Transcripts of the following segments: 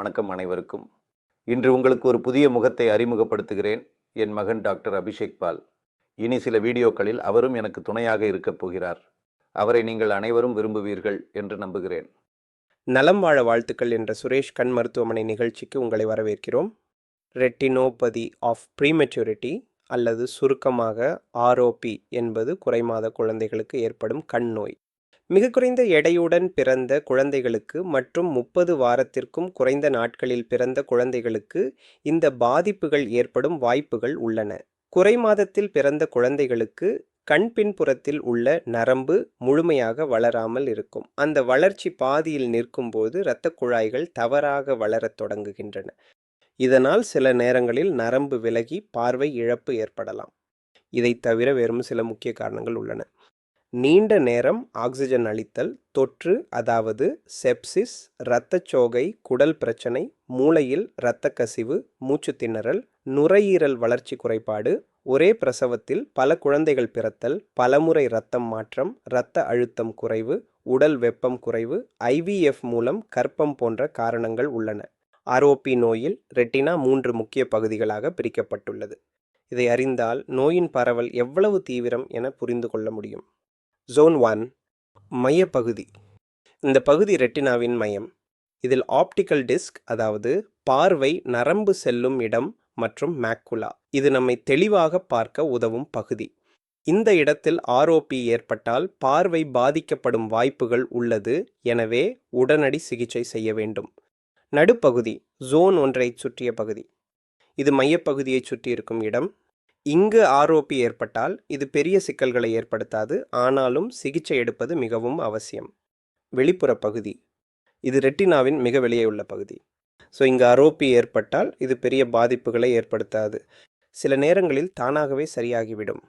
வணக்கம் அனைவருக்கும். இன்று உங்களுக்கு ஒரு புதிய முகத்தை அறிமுகப்படுத்துகிறேன். என் மகன் டாக்டர் அபிஷேக் பால். இனி சில வீடியோக்களில் அவரும் எனக்கு துணையாக இருக்கப் போகிறார். அவரை நீங்கள் அனைவரும் விரும்புவீர்கள் என்று நம்புகிறேன். நலம் வாழ வாழ்த்துக்கள் என்ற சுரேஷ் கண் மருத்துவமனை நிகழ்ச்சிக்கு உங்களை வரவேற்கிறோம். ரெட்டினோபதி ஆஃப் ப்ரீமெச்சூரிட்டி அல்லது சுருக்கமாக ஆர்ஓபி என்பது குறைமாத குழந்தைகளுக்கு ஏற்படும் கண் நோய். மிக குறைந்த எடையுடன் பிறந்த குழந்தைகளுக்கு மற்றும் முப்பது வாரத்திற்கும் குறைந்த நாட்களில் பிறந்த குழந்தைகளுக்கு இந்த பாதிப்புகள் ஏற்படும் வாய்ப்புகள் உள்ளன. குறை மாதத்தில் பிறந்த குழந்தைகளுக்கு கண் பின்புறத்தில் உள்ள நரம்பு முழுமையாக வளராமல் இருக்கும். அந்த வளர்ச்சி பாதியில் நிற்கும்போது இரத்த குழாய்கள் தவறாக வளரத் தொடங்குகின்றன. இதனால் சில நேரங்களில் நரம்பு விலகி பார்வை இழப்பு ஏற்படலாம். இதை தவிர வேறும் சில முக்கிய காரணங்கள் உள்ளன. நீண்ட நேரம் ஆக்சிஜன் அளித்தல் தொற்று அதாவது செப்சிஸ் இரத்தச்சோகை குடல் பிரச்சனை மூளையில் இரத்த கசிவு மூச்சு திணறல் நுரையீரல் வளர்ச்சி குறைபாடு ஒரே பிரசவத்தில் பல குழந்தைகள் பிறத்தல் பலமுறை இரத்தம் மாற்றம் இரத்த அழுத்தம் குறைவு உடல் வெப்பம் குறைவு ஐவிஎஃப் மூலம் கர்ப்பம் போன்ற காரணங்கள் உள்ளன. ஆர்ஓபி நோயில் ரெட்டினா மூன்று முக்கிய பகுதிகளாக பிரிக்கப்பட்டுள்ளது. இதை அறிந்தால் நோயின் பரவல் எவ்வளவு தீவிரம் என புரிந்து கொள்ள முடியும். ஜோன் ஒன் மையப்பகுதி. இந்த பகுதி ரெட்டினாவின் மையம். இதில் ஆப்டிக்கல் டிஸ்க் அதாவது பார்வை நரம்பு செல்லும் இடம் மற்றும் மேக்குலா இது நம்மை தெளிவாக பார்க்க உதவும் பகுதி. இந்த இடத்தில் ஆர்ஓபி ஏற்பட்டால் பார்வை பாதிக்கப்படும் வாய்ப்புகள் உள்ளது. எனவே உடனடி சிகிச்சை செய்ய வேண்டும். நடுப்பகுதி ஜோன் ஒன்றை சுற்றிய பகுதி. இது மையப்பகுதியை சுற்றி இருக்கும் இடம். இங்கு ஆர்ஓபி ஏற்பட்டால் இது பெரிய சிக்கல்களை ஏற்படுத்தாது ஆனாலும் சிகிச்சை எடுப்பது மிகவும் அவசியம். வெளிப்புற பகுதி. இது ரெட்டினாவின் மிக வெளியே உள்ள பகுதி. ஸோ இங்கு அரோப்பி ஏற்பட்டால் இது பெரிய பாதிப்புகளை ஏற்படுத்தாது. சில நேரங்களில் தானாகவே சரியாகிவிடும்.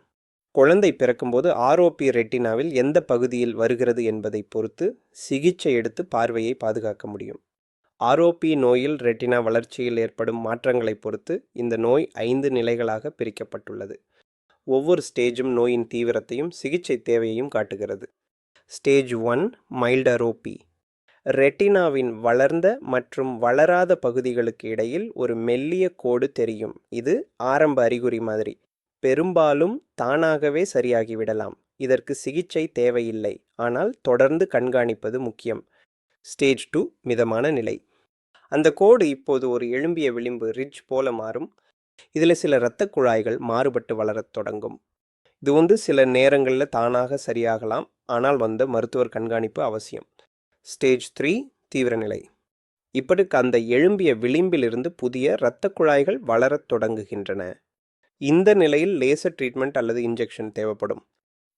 குழந்தை பிறக்கும்போது ஆர்ஓபி ரெட்டினாவில் எந்த பகுதியில் வருகிறது என்பதை பொறுத்து சிகிச்சை எடுத்து பார்வையை பாதுகாக்க முடியும். ஆரோபி நோயில் ரெட்டினா வளர்ச்சியில் ஏற்படும் மாற்றங்களை பொறுத்து இந்த நோய் ஐந்து நிலைகளாக பிரிக்கப்பட்டுள்ளது. ஒவ்வொரு ஸ்டேஜும் நோயின் தீவிரத்தையும் சிகிச்சை தேவையையும் காட்டுகிறது. ஸ்டேஜ் ஒன் மைல்ட் அரோபி ரெட்டினாவின் வளர்ந்த மற்றும் வளராத பகுதிகளுக்கு இடையில் ஒரு மெல்லிய கோடு தெரியும். இது ஆரம்ப அறிகுறி மாதிரி. பெரும்பாலும் தானாகவே சரியாகிவிடலாம். இதற்கு சிகிச்சை தேவையில்லை. ஆனால் தொடர்ந்து கண்காணிப்பது முக்கியம். ஸ்டேஜ் டூ மிதமான நிலை. அந்த கோடு இப்போது ஒரு எழும்பிய விளிம்பு ரிட்ஜ் போல மாறும். இதில் சில இரத்த குழாய்கள் மாறுபட்டு வளரத் தொடங்கும். இது வந்து சில நேரங்களில் தானாக சரியாகலாம். ஆனால் வந்த மருத்துவர் கண்காணிப்பு அவசியம். ஸ்டேஜ் த்ரீ தீவிர நிலை. இப்படிக்கு அந்த எழும்பிய விளிம்பிலிருந்து புதிய இரத்த குழாய்கள் வளரத் தொடங்குகின்றன. இந்த நிலையில் லேசர் ட்ரீட்மெண்ட் அல்லது இன்ஜெக்ஷன் தேவைப்படும்.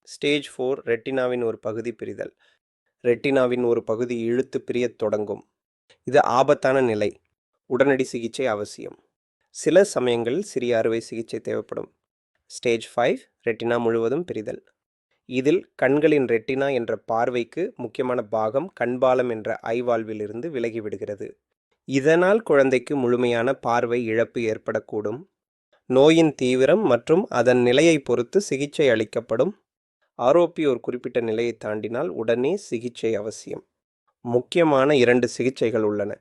ஸ்டேஜ் ஃபோர் ரெட்டினாவின் ஒரு பகுதி பிரிதல். ரெட்டினாவின் ஒரு பகுதி இழுத்து பிரியத் தொடங்கும். இது ஆபத்தான நிலை. உடனடி சிகிச்சை அவசியம். சில சமயங்களில் சிறிய அறுவை சிகிச்சை தேவைப்படும். ஸ்டேஜ் ஃபைவ் ரெட்டினா முழுவதும் பிரிதல். இதில் கண்களின் ரெட்டினா என்ற பார்வைக்கு முக்கியமான பாகம் கண்பாலம் என்ற ஐவாழ்விலிருந்து விலகிவிடுகிறது இதனால் குழந்தைக்கு முழுமையான பார்வை இழப்பு ஏற்படக்கூடும். நோயின் தீவிரம் மற்றும் அதன் நிலையை பொறுத்து சிகிச்சை அளிக்கப்படும். ஆரோப்பி ஒரு குறிப்பிட்ட நிலையை தாண்டினால் உடனே சிகிச்சை அவசியம். முக்கியமான இரண்டு சிகிச்சைகள் உள்ளன.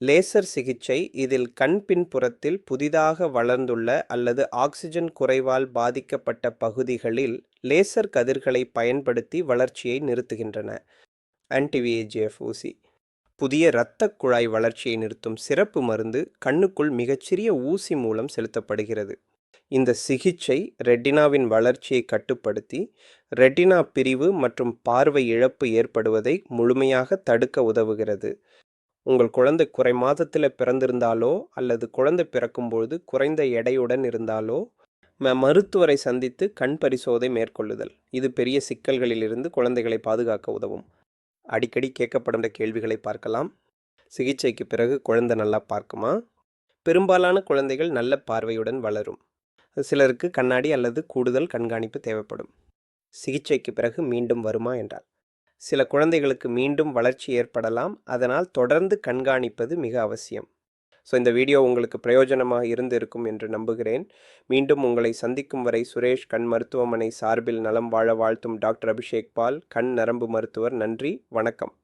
லேசர் சிகிச்சை இதில் கண் பின்புறத்தில் புதிதாக வளர்ந்துள்ள அல்லது ஆக்சிஜன் குறைவால் பாதிக்கப்பட்ட பகுதிகளில் லேசர் கதிர்களை பயன்படுத்தி வளர்ச்சியை நிறுத்துகின்றன. ஆன்டிவிஏஜிஎஃப் ஊசி. புதிய இரத்த குழாய் வளர்ச்சியை நிறுத்தும் சிறப்பு மருந்து கண்ணுக்குள் மிகச்சிறிய ஊசி மூலம் செலுத்தப்படுகிறது. இந்த சிகிச்சை ரெட்டினாவின் வளர்ச்சியை கட்டுப்படுத்தி ரெட்டினா பிரிவு மற்றும் பார்வை இழப்பு ஏற்படுவதை முழுமையாக தடுக்க உதவுகிறது. உங்கள் குழந்தை குறை மாதத்தில் பிறந்திருந்தாலோ அல்லது குழந்தை பிறக்கும்பொழுது குறைந்த எடையுடன் இருந்தாலோ ம- மருத்துவரை சந்தித்து கண் பரிசோதனை மேற்கொள்ளுதல். இது பெரிய சிக்கல்களிலிருந்து குழந்தைகளை பாதுகாக்க உதவும். அடிக்கடி கேட்கப்படும் கேள்விகளை பார்க்கலாம். சிகிச்சைக்கு பிறகு குழந்தை நல்லா பார்க்குமா? பெரும்பாலான குழந்தைகள் நல்ல பார்வையுடன் வளரும். சிலருக்கு கண்ணாடி அல்லது கூடுதல் கண்காணிப்பு தேவைப்படும். சிகிச்சைக்கு பிறகு மீண்டும் வருமா என்றால் சில குழந்தைகளுக்கு மீண்டும் வளர்ச்சி ஏற்படலாம் அதனால் தொடர்ந்து கண்காணிப்பது மிக அவசியம். ஸோ இந்த வீடியோ உங்களுக்கு பிரயோஜனமாக இருந்திருக்கும் என்று நம்புகிறேன். மீண்டும் உங்களை சந்திக்கும் வரை சுரேஷ் கண் மருத்துவமனை சார்பில் நலம் வாழ வாழ்த்தும் டாக்டர் அபிஷேக் பால் கண் நரம்பு மருத்துவர் நன்றி வணக்கம்.